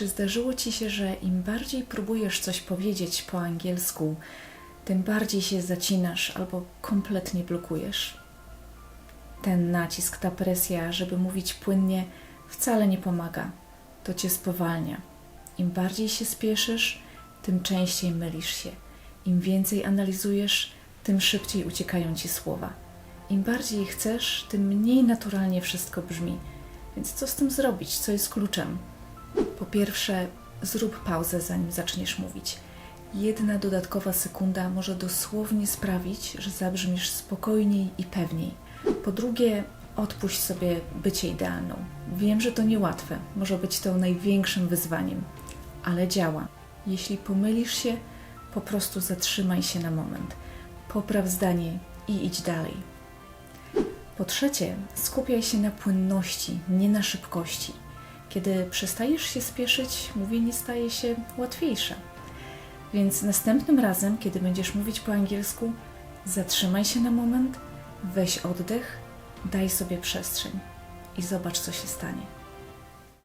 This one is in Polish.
Czy zdarzyło ci się, że im bardziej próbujesz coś powiedzieć po angielsku, tym bardziej się zacinasz albo kompletnie blokujesz? Ten nacisk, ta presja, żeby mówić płynnie, wcale nie pomaga. To cię spowalnia. Im bardziej się spieszysz, tym częściej mylisz się. Im więcej analizujesz, tym szybciej uciekają ci słowa. Im bardziej chcesz, tym mniej naturalnie wszystko brzmi. Więc co z tym zrobić? Co jest kluczem? Po pierwsze, zrób pauzę, zanim zaczniesz mówić. Jedna dodatkowa sekunda może dosłownie sprawić, że zabrzmisz spokojniej i pewniej. Po drugie, odpuść sobie bycie idealną. Wiem, że to niełatwe, może być to największym wyzwaniem, ale działa. Jeśli pomylisz się, po prostu zatrzymaj się na moment, popraw zdanie i idź dalej. Po trzecie, skupiaj się na płynności, nie na szybkości. Kiedy przestajesz się spieszyć, mówienie staje się łatwiejsze. Więc następnym razem, kiedy będziesz mówić po angielsku, zatrzymaj się na moment, weź oddech, daj sobie przestrzeń i zobacz, co się stanie.